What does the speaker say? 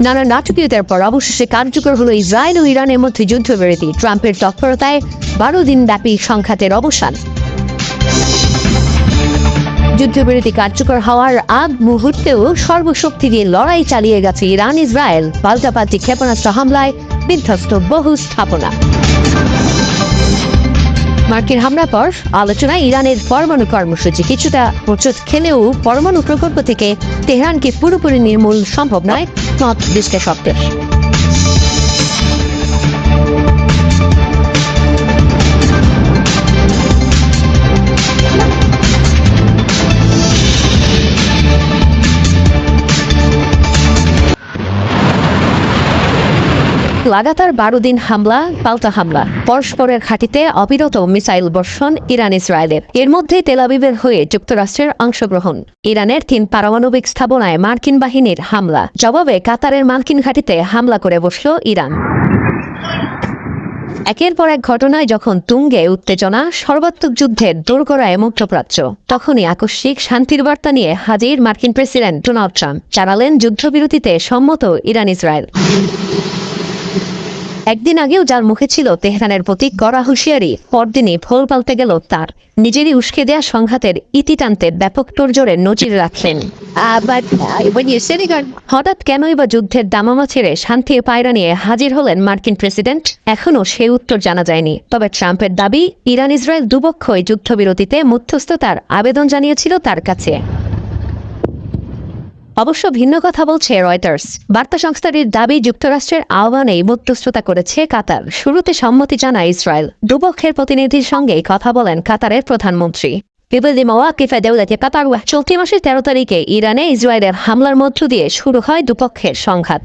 নানা নাটকীয়তার পর অবশেষে কার্যকর হলো ইসরায়েল ও ইরানের মধ্যে যুদ্ধবিরতি। ট্রাম্পের তৎপরতায় বারো দিন ব্যাপী সংঘাতের অবসান। যুদ্ধবিরতি কার্যকর হওয়ার আগ মুহূর্তেও সর্বশক্তি দিয়ে লড়াই চালিয়ে গেছে ইরান, ইসরায়েল। পাল্টাপাল্টি ক্ষেপণাস্ত্র হামলায় বিধ্বস্ত বহু স্থাপনা। মার্কিন হামলার পর আলোচনায় ইরানের পরমাণু কর্মসূচি কিছুটা প্রচুর খেলেও পরমাণু প্রকল্প থেকে তেহরানকে পুরোপুরি নির্মূল সম্ভব নয় মত বিশ্লেষকদের। লাগাতার বারো দিন হামলা, পাল্টা হামলা। পরস্পরের ঘাঁটিতে অবিরত মিসাইল বর্ষণ ইরান ইসরায়েলের এর মধ্যে তেলাবিবের হয়ে যুক্তরাষ্ট্রের অংশগ্রহণ। ইরানের তিন পারমাণবিক স্থাপনায় মার্কিন বাহিনীর হামলা। জবাবে কাতারের মার্কিন ঘাঁটিতে হামলা করে বসল ইরান। একের পর এক ঘটনায় যখন তুঙ্গে উত্তেজনা, সর্বাত্মক যুদ্ধের দোরগোড়ায় মধ্যপ্রাচ্য তখনই আকস্মিক শান্তির বার্তা নিয়ে হাজির মার্কিন প্রেসিডেন্ট ডোনাল্ড ট্রাম্প। জানালেন যুদ্ধবিরতিতে সম্মত ইরান ইসরায়েল একদিন আগেও যার মুখে ছিল তেহরানের প্রতি কড়া হুঁশিয়ারি পরদিনই ফল পাল্টে গেল তার। নিজেরই উস্কে দেয়া সংঘাতের ইতি টানতে ব্যাপক তোড়জোড়ে নজির রাখলেন। হঠাৎ কেনই বা যুদ্ধের দামামা ছেড়ে শান্তির পায়রা নিয়ে হাজির হলেন মার্কিন প্রেসিডেন্ট। এখনও সে উত্তর জানা যায়নি। তবে ট্রাম্পের দাবি ইরান ইসরায়েল দুপক্ষই যুদ্ধবিরতিতে মধ্যস্থতার আবেদন জানিয়েছিল তার কাছে। অবশ্য ভিন্ন কথা বলছে রয়টার্স বার্তা সংস্থাটির দাবি, যুক্তরাষ্ট্রের আহ্বানেই মধ্যস্থতা করেছে কাতার। শুরুতে সম্মতি জানায় ইসরায়েল। দুপক্ষের প্রতিনিধির সঙ্গে কথা বলেন কাতারের প্রধানমন্ত্রী। কাতার চলতি মাসের তেরো তারিখে ইরানে ইসরায়েলের হামলার মধ্য দিয়ে শুরু হয় দুপক্ষের সংঘাত।